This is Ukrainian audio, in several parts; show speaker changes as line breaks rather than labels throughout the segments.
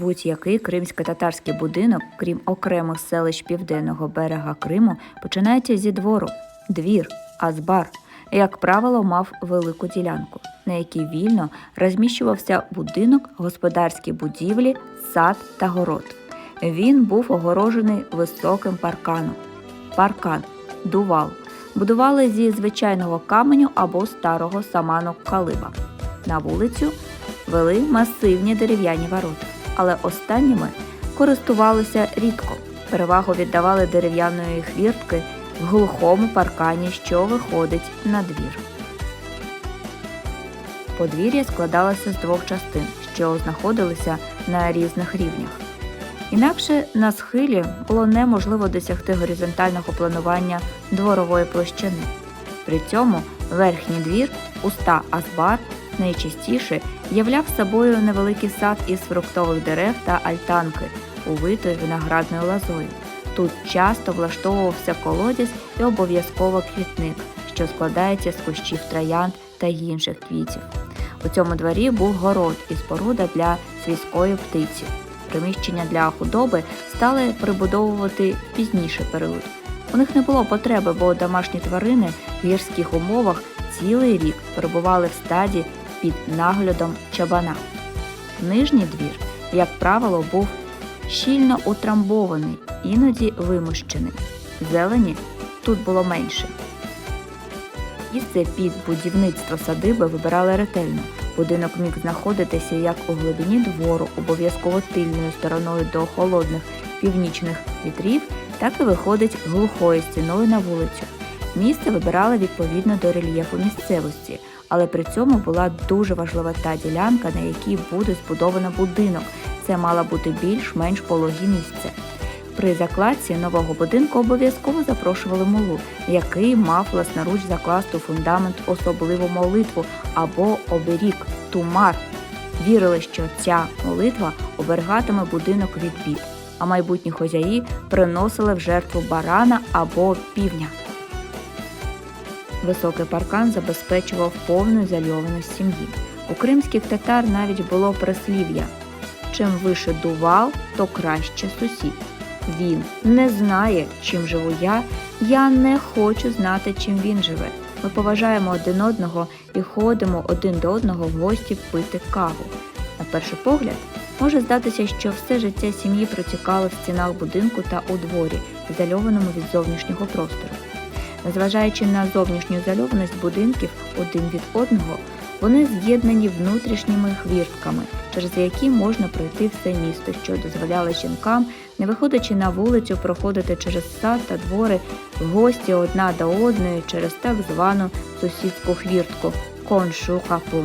Будь-який кримсько-татарський будинок, крім окремих селищ південного берега Криму, починається зі двору, двір, азбар, як правило, мав велику ділянку, на якій вільно розміщувався будинок, господарські будівлі, сад та город. Він був огорожений високим парканом. Паркан дувал. Будували зі звичайного каменю або старого саману калиба. На вулицю вели масивні дерев'яні ворота, але останніми користувалися рідко. Перевагу віддавали дерев'яної хвіртки в глухому паркані, що виходить на двір. Подвір'я складалося з двох частин, що знаходилися на різних рівнях. Інакше на схилі було неможливо досягти горизонтального планування дворової площини. При цьому верхній двір, уста Азбар, найчастіше являв собою невеликий сад із фруктових дерев та альтанки, увитої виноградною лозою. Тут часто влаштовувався колодязь і обов'язково квітник, що складається з кущів троянд та інших квітів. У цьому дворі був город і споруда для свійської птиці. Приміщення для худоби стали прибудовувати в пізніший період. У них не було потреби, бо домашні тварини в гірських умовах цілий рік перебували в стаді під наглядом чабана. Нижній двір, як правило, був щільно утрамбований, іноді вимощений. Зелені тут було менше. Місце під будівництво садиби вибирали ретельно. Будинок міг знаходитися як у глибині двору, обов'язково тильною стороною до холодних північних вітрів, так і виходить глухою стіною на вулицю. Місце вибирали відповідно до рельєфу місцевості, але при цьому була дуже важлива та ділянка, на якій буде збудовано будинок. Це мала бути більш-менш пологі місце. При закладці нового будинку обов'язково запрошували мулу, який мав власноруч закласти фундамент особливу молитву або оберіг тумар. Вірили, що ця молитва оберігатиме будинок від бід, а майбутні хозяї приносили в жертву барана або півня. Високий паркан забезпечував повну ізольованість сім'ї. У кримських татар навіть було прислів'я чим вище дувал, то краще сусід. Він не знає, чим живу я, я не хочу знати, чим він живе. Ми поважаємо один одного і ходимо один до одного в гості пити каву. На перший погляд, може здатися, що все життя сім'ї протікало в стінах будинку та у дворі, ізольованому від зовнішнього простору. Незважаючи на зовнішню ізольованість будинків один від одного, вони з'єднані внутрішніми хвіртками, через які можна пройти все місто, що дозволяло жінкам, не виходячи на вулицю, проходити через сад та двори в гості одна до одної через так звану сусідську хвіртку коншухапу.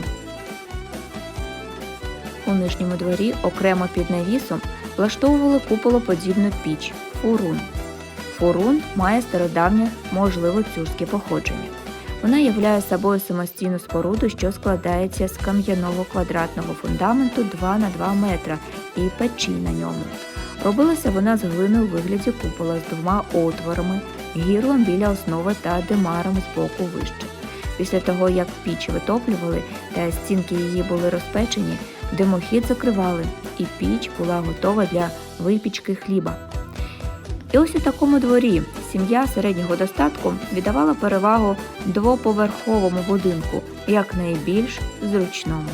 У нижньому дворі окремо під навісом влаштовували куполоподібну піч фурун. Фурун має стародавнє, можливо, тюркське походження. Вона являє собою самостійну споруду, що складається з кам'яного квадратного фундаменту 2 на 2 метра і печі на ньому. Робилася вона з глини у вигляді купола з двома отворами, гірлом біля основи та димаром з боку вище. Після того, як піч витоплювали та стінки її були розпечені, димохід закривали, і піч була готова для випічки хліба. І ось у такому дворі сім'я середнього достатку віддавала перевагу двоповерховому будинку як найбільш зручному.